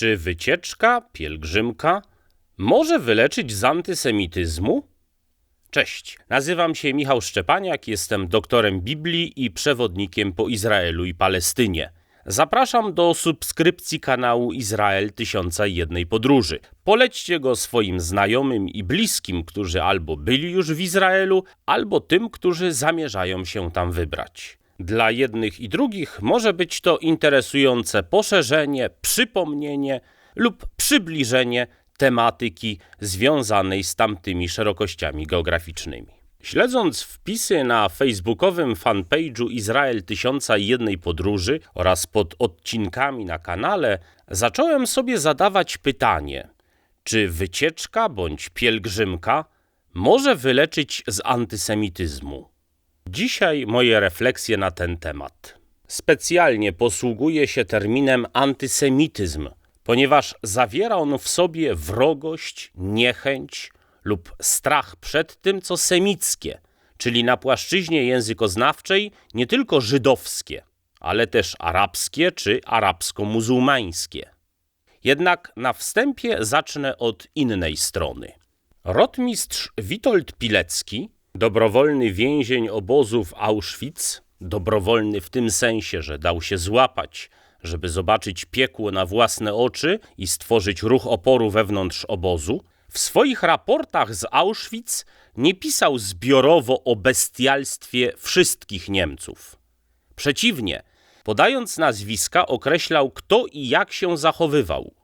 Czy wycieczka, pielgrzymka może wyleczyć z antysemityzmu? Cześć, nazywam się Michał Szczepaniak, jestem doktorem Biblii i przewodnikiem po Izraelu i Palestynie. Zapraszam do subskrypcji kanału Izrael Tysiąca i Jednej Podróży. Polećcie go swoim znajomym i bliskim, którzy albo byli już w Izraelu, albo tym, którzy zamierzają się tam wybrać. Dla jednych i drugich może być to interesujące poszerzenie, przypomnienie lub przybliżenie tematyki związanej z tamtymi szerokościami geograficznymi. Śledząc wpisy na facebookowym fanpage'u Izrael Tysiąca i Jednej Podróży oraz pod odcinkami na kanale, zacząłem sobie zadawać pytanie, czy wycieczka bądź pielgrzymka może wyleczyć z antysemityzmu? Dzisiaj moje refleksje na ten temat. Specjalnie posługuję się terminem antysemityzm, ponieważ zawiera on w sobie wrogość, niechęć lub strach przed tym, co semickie, czyli na płaszczyźnie językoznawczej nie tylko żydowskie, ale też arabskie czy arabsko-muzułmańskie. Jednak na wstępie zacznę od innej strony. Rotmistrz Witold Pilecki, dobrowolny więzień obozów Auschwitz, dobrowolny w tym sensie, że dał się złapać, żeby zobaczyć piekło na własne oczy i stworzyć ruch oporu wewnątrz obozu, w swoich raportach z Auschwitz nie pisał zbiorowo o bestialstwie wszystkich Niemców. Przeciwnie, podając nazwiska, określał kto i jak się zachowywał,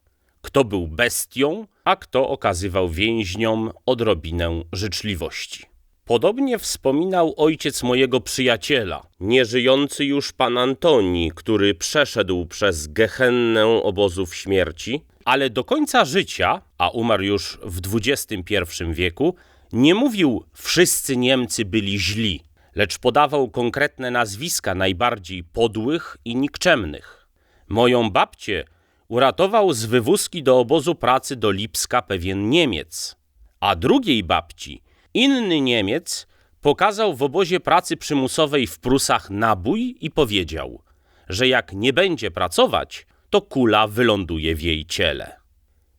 kto był bestią, a kto okazywał więźniom odrobinę życzliwości. Podobnie wspominał ojciec mojego przyjaciela, nieżyjący już pan Antoni, który przeszedł przez gehennę obozów śmierci, ale do końca życia, a umarł już w XXI wieku, nie mówił wszyscy Niemcy byli źli, lecz podawał konkretne nazwiska najbardziej podłych i nikczemnych. Moją babcię uratował z wywózki do obozu pracy do Lipska pewien Niemiec, a drugiej babci inny Niemiec pokazał w obozie pracy przymusowej w Prusach nabój i powiedział, że jak nie będzie pracować, to kula wyląduje w jej ciele.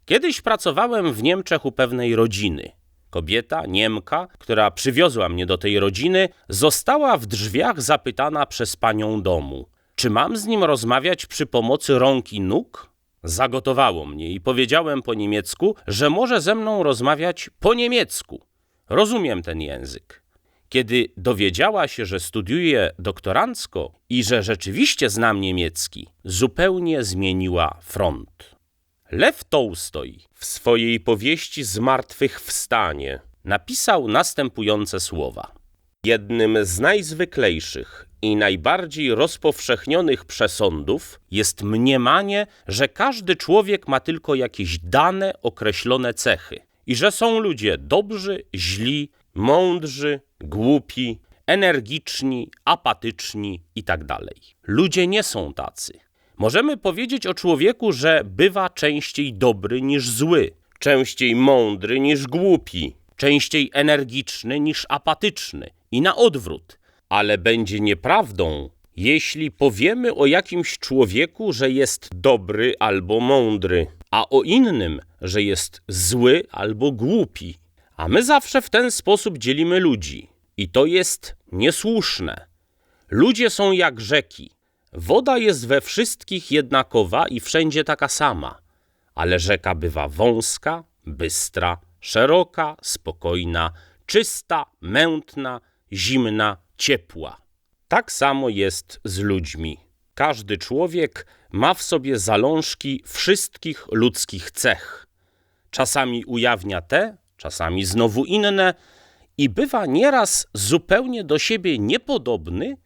Kiedyś pracowałem w Niemczech u pewnej rodziny. Kobieta, Niemka, która przywiozła mnie do tej rodziny, została w drzwiach zapytana przez panią domu, czy mam z nim rozmawiać przy pomocy rąk i nóg? Zagotowało mnie i powiedziałem po niemiecku, że może ze mną rozmawiać po niemiecku. Rozumiem ten język. Kiedy dowiedziała się, że studiuje doktorancko i że rzeczywiście znam niemiecki, zupełnie zmieniła front. Lew Tołstoj w swojej powieści Zmartwychwstanie napisał następujące słowa. Jednym z najzwyklejszych i najbardziej rozpowszechnionych przesądów jest mniemanie, że każdy człowiek ma tylko jakieś dane, określone cechy i że są ludzie dobrzy, źli, mądrzy, głupi, energiczni, apatyczni itd. Ludzie nie są tacy. Możemy powiedzieć o człowieku, że bywa częściej dobry niż zły, częściej mądry niż głupi, częściej energiczny niż apatyczny i na odwrót. Ale będzie nieprawdą, jeśli powiemy o jakimś człowieku, że jest dobry albo mądry, a o innym, że jest zły albo głupi. A my zawsze w ten sposób dzielimy ludzi. I to jest niesłuszne. Ludzie są jak rzeki. Woda jest we wszystkich jednakowa i wszędzie taka sama, ale rzeka bywa wąska, bystra, szeroka, spokojna, czysta, mętna, zimna, ciepła. Tak samo jest z ludźmi. Każdy człowiek ma w sobie zalążki wszystkich ludzkich cech. Czasami ujawnia te, czasami znowu inne i bywa nieraz zupełnie do siebie niepodobny,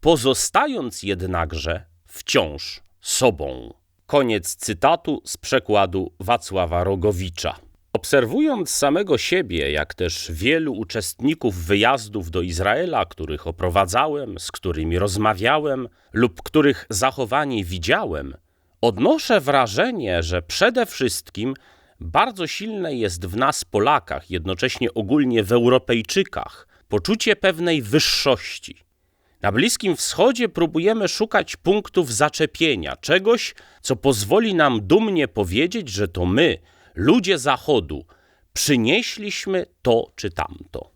pozostając jednakże wciąż sobą. Koniec cytatu z przekładu Wacława Rogowicza. Obserwując samego siebie, jak też wielu uczestników wyjazdów do Izraela, których oprowadzałem, z którymi rozmawiałem lub których zachowanie widziałem, odnoszę wrażenie, że przede wszystkim bardzo silne jest w nas, Polakach, jednocześnie ogólnie w Europejczykach, poczucie pewnej wyższości. Na Bliskim Wschodzie próbujemy szukać punktów zaczepienia, czegoś, co pozwoli nam dumnie powiedzieć, że to my, ludzie Zachodu, przynieśliśmy to czy tamto.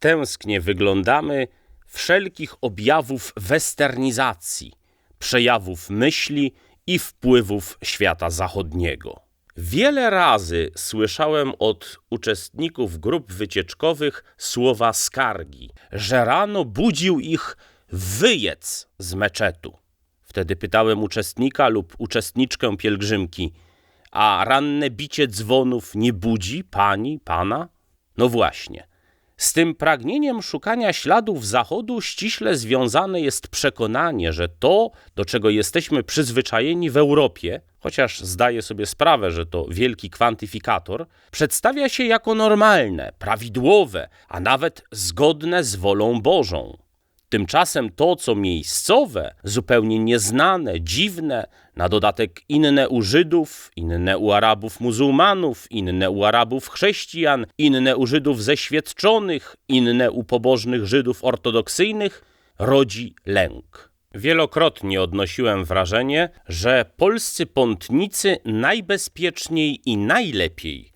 Tęsknie wyglądamy wszelkich objawów westernizacji, przejawów myśli i wpływów świata zachodniego. Wiele razy słyszałem od uczestników grup wycieczkowych słowa skargi, że rano budził ich wyjec z meczetu. Wtedy pytałem uczestnika lub uczestniczkę pielgrzymki, a ranne bicie dzwonów nie budzi pani, pana? No właśnie. Z tym pragnieniem szukania śladów Zachodu ściśle związane jest przekonanie, że to, do czego jesteśmy przyzwyczajeni w Europie, chociaż zdaję sobie sprawę, że to wielki kwantyfikator, przedstawia się jako normalne, prawidłowe, a nawet zgodne z wolą Bożą. Tymczasem to, co miejscowe, zupełnie nieznane, dziwne, na dodatek inne u Żydów, inne u Arabów muzułmanów, inne u Arabów chrześcijan, inne u Żydów zeświadczonych, inne u pobożnych Żydów ortodoksyjnych, rodzi lęk. Wielokrotnie odnosiłem wrażenie, że polscy pątnicy najbezpieczniej i najlepiej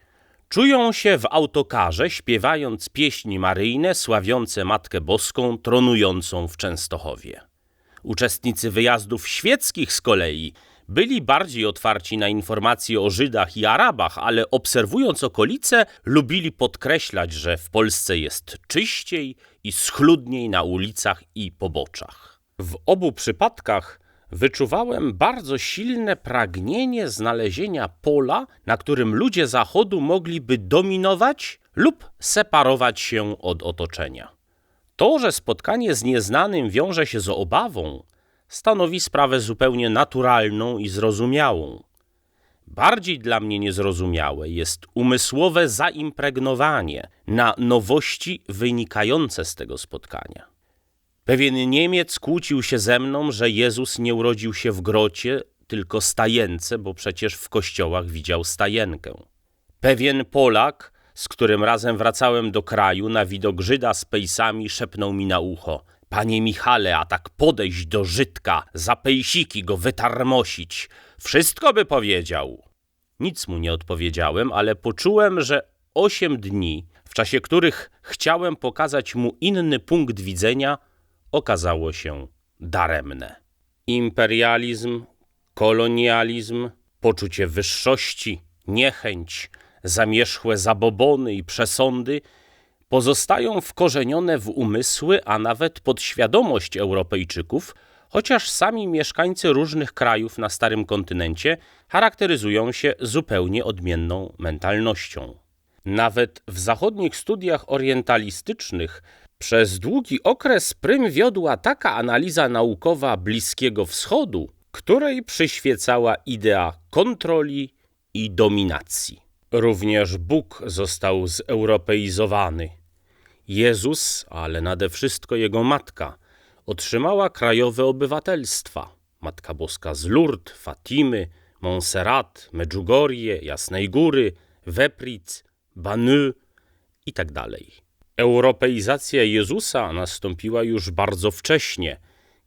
Czują się w autokarze, śpiewając pieśni maryjne sławiące Matkę Boską tronującą w Częstochowie. Uczestnicy wyjazdów świeckich z kolei byli bardziej otwarci na informacje o Żydach i Arabach, ale obserwując okolice, lubili podkreślać, że w Polsce jest czyściej i schludniej na ulicach i poboczach. W obu przypadkach wyczuwałem bardzo silne pragnienie znalezienia pola, na którym ludzie Zachodu mogliby dominować lub separować się od otoczenia. To, że spotkanie z nieznanym wiąże się z obawą, stanowi sprawę zupełnie naturalną i zrozumiałą. Bardziej dla mnie niezrozumiałe jest umysłowe zaimpregnowanie na nowości wynikające z tego spotkania. Pewien Niemiec kłócił się ze mną, że Jezus nie urodził się w grocie, tylko stajence, bo przecież w kościołach widział stajenkę. Pewien Polak, z którym razem wracałem do kraju, na widok Żyda z pejsami szepnął mi na ucho. Panie Michale, a tak podejść do Żydka, za pejsiki go wytarmosić, wszystko by powiedział. Nic mu nie odpowiedziałem, ale poczułem, że osiem dni, w czasie których chciałem pokazać mu inny punkt widzenia, okazało się daremne. Imperializm, kolonializm, poczucie wyższości, niechęć, zamierzchłe zabobony i przesądy pozostają wkorzenione w umysły, a nawet podświadomość Europejczyków, chociaż sami mieszkańcy różnych krajów na Starym Kontynencie charakteryzują się zupełnie odmienną mentalnością. Nawet w zachodnich studiach orientalistycznych przez długi okres prym wiodła taka analiza naukowa Bliskiego Wschodu, której przyświecała idea kontroli i dominacji. Również Bóg został zeuropeizowany. Jezus, ale nade wszystko jego matka, otrzymała krajowe obywatelstwa. Matka Boska z Lourdes, Fatimy, Montserrat, Medjugorje, Jasnej Góry, Wepric, Bany itd. Tak Europeizacja Jezusa nastąpiła już bardzo wcześnie,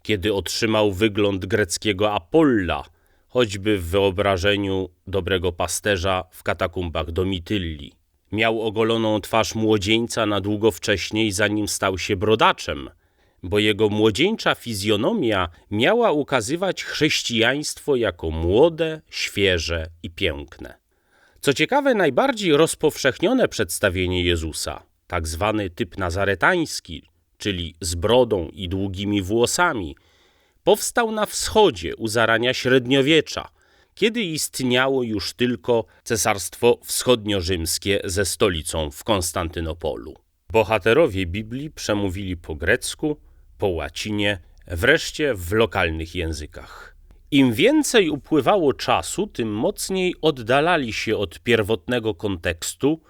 kiedy otrzymał wygląd greckiego Apolla, choćby w wyobrażeniu dobrego pasterza w katakumbach Domitylli. Miał ogoloną twarz młodzieńca na długo wcześniej, zanim stał się brodaczem, bo jego młodzieńcza fizjonomia miała ukazywać chrześcijaństwo jako młode, świeże i piękne. Co ciekawe, najbardziej rozpowszechnione przedstawienie Jezusa – tak zwany typ nazaretański, czyli z brodą i długimi włosami, powstał na wschodzie u zarania średniowiecza, kiedy istniało już tylko Cesarstwo Wschodnio-Rzymskie ze stolicą w Konstantynopolu. Bohaterowie Biblii przemówili po grecku, po łacinie, wreszcie w lokalnych językach. Im więcej upływało czasu, tym mocniej oddalali się od pierwotnego kontekstu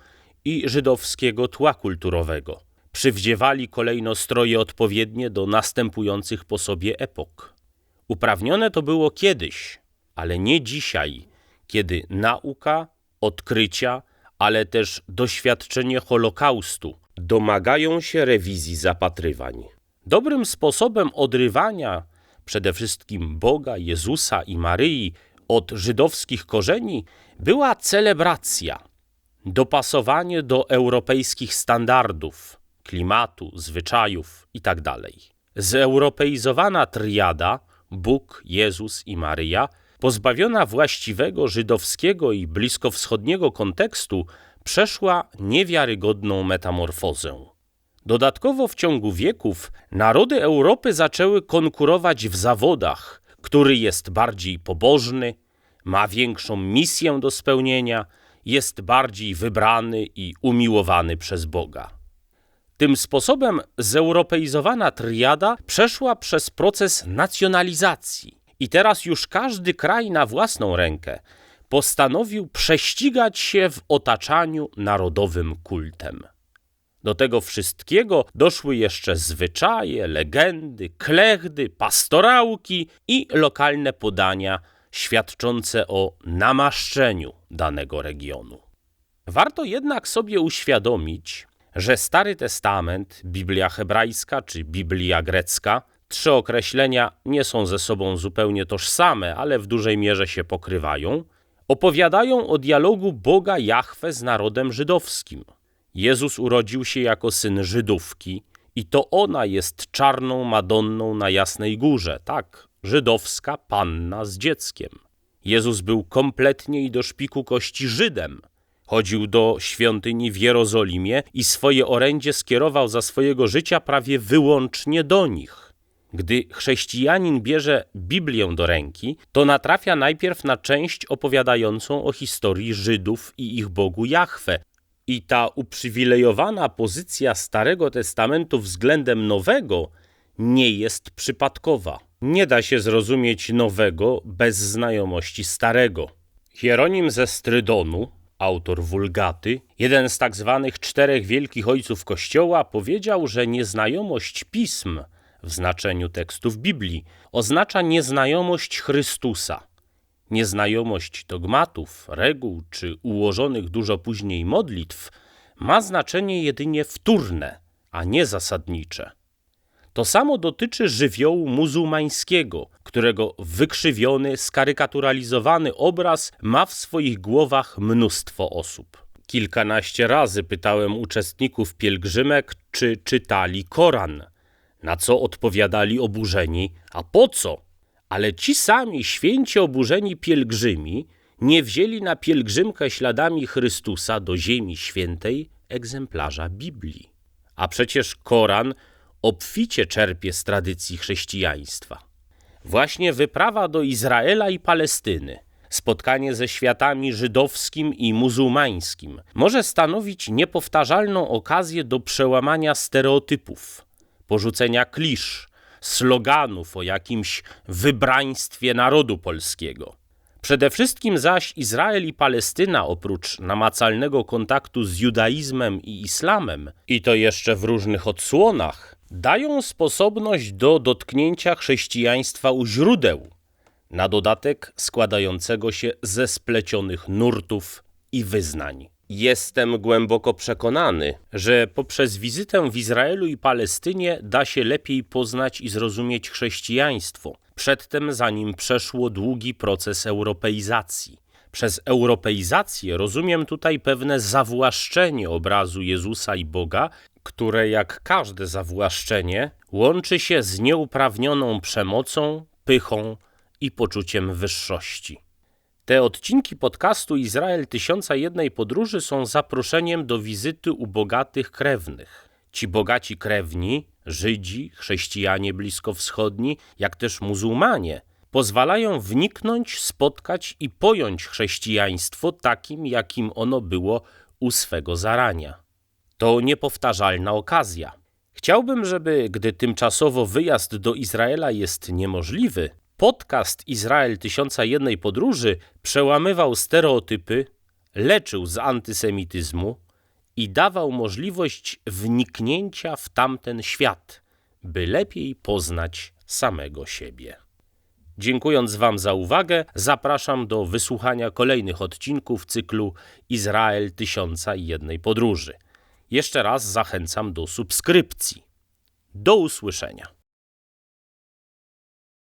i żydowskiego tła kulturowego. Przywdziewali kolejno stroje odpowiednie do następujących po sobie epok. Uprawnione to było kiedyś, ale nie dzisiaj, kiedy nauka, odkrycia, ale też doświadczenie Holokaustu domagają się rewizji zapatrywań. Dobrym sposobem odrywania przede wszystkim Boga, Jezusa i Maryi od żydowskich korzeni była celebracja, dopasowanie do europejskich standardów, klimatu, zwyczajów itd. Zeuropeizowana triada Bóg, Jezus i Maryja, pozbawiona właściwego żydowskiego i bliskowschodniego kontekstu, przeszła niewiarygodną metamorfozę. Dodatkowo w ciągu wieków narody Europy zaczęły konkurować w zawodach, który jest bardziej pobożny, ma większą misję do spełnienia, jest bardziej wybrany i umiłowany przez Boga. Tym sposobem zeuropeizowana triada przeszła przez proces nacjonalizacji i teraz już każdy kraj na własną rękę postanowił prześcigać się w otaczaniu narodowym kultem. Do tego wszystkiego doszły jeszcze zwyczaje, legendy, klechdy, pastorałki i lokalne podania świadczące o namaszczeniu danego regionu. Warto jednak sobie uświadomić, że Stary Testament, Biblia hebrajska czy Biblia grecka, trzy określenia nie są ze sobą zupełnie tożsame, ale w dużej mierze się pokrywają, opowiadają o dialogu Boga Jahwe z narodem żydowskim. Jezus urodził się jako syn Żydówki i to ona jest czarną Madonną na Jasnej Górze, tak, żydowska panna z dzieckiem. Jezus był kompletnie i do szpiku kości Żydem. Chodził do świątyni w Jerozolimie i swoje orędzie skierował za swojego życia prawie wyłącznie do nich. Gdy chrześcijanin bierze Biblię do ręki, to natrafia najpierw na część opowiadającą o historii Żydów i ich Bogu Jahwe. I ta uprzywilejowana pozycja Starego Testamentu względem Nowego nie jest przypadkowa. Nie da się zrozumieć Nowego bez znajomości Starego. Hieronim ze Strydonu, autor Wulgaty, jeden z tak zwanych czterech wielkich ojców Kościoła, powiedział, że nieznajomość pism w znaczeniu tekstów Biblii oznacza nieznajomość Chrystusa. Nieznajomość dogmatów, reguł czy ułożonych dużo później modlitw ma znaczenie jedynie wtórne, a nie zasadnicze. To samo dotyczy żywiołu muzułmańskiego, którego wykrzywiony, skarykaturalizowany obraz ma w swoich głowach mnóstwo osób. Kilkanaście razy pytałem uczestników pielgrzymek, czy czytali Koran, na co odpowiadali oburzeni, a po co? Ale ci sami święci oburzeni pielgrzymi nie wzięli na pielgrzymkę śladami Chrystusa do Ziemi Świętej egzemplarza Biblii. A przecież Koran obficie czerpie z tradycji chrześcijaństwa. Właśnie wyprawa do Izraela i Palestyny, spotkanie ze światami żydowskim i muzułmańskim może stanowić niepowtarzalną okazję do przełamania stereotypów, porzucenia klisz, sloganów o jakimś wybraństwie narodu polskiego. Przede wszystkim zaś Izrael i Palestyna, oprócz namacalnego kontaktu z judaizmem i islamem, i to jeszcze w różnych odsłonach, dają sposobność do dotknięcia chrześcijaństwa u źródeł, na dodatek składającego się ze splecionych nurtów i wyznań. Jestem głęboko przekonany, że poprzez wizytę w Izraelu i Palestynie da się lepiej poznać i zrozumieć chrześcijaństwo, przedtem zanim przeszło długi proces europeizacji. Przez europeizację rozumiem tutaj pewne zawłaszczenie obrazu Jezusa i Boga, które jak każde zawłaszczenie łączy się z nieuprawnioną przemocą, pychą i poczuciem wyższości. Te odcinki podcastu Izrael Tysiąca Jednej Podróży są zaproszeniem do wizyty u bogatych krewnych. Ci bogaci krewni, Żydzi, chrześcijanie bliskowschodni, jak też muzułmanie, pozwalają wniknąć, spotkać i pojąć chrześcijaństwo takim, jakim ono było u swego zarania. To niepowtarzalna okazja. Chciałbym, żeby, gdy tymczasowo wyjazd do Izraela jest niemożliwy, podcast Izrael Tysiąca Jednej Podróży przełamywał stereotypy, leczył z antysemityzmu i dawał możliwość wniknięcia w tamten świat, by lepiej poznać samego siebie. Dziękując Wam za uwagę, zapraszam do wysłuchania kolejnych odcinków cyklu Izrael Tysiąca Jednej Podróży. Jeszcze raz zachęcam do subskrypcji. Do usłyszenia.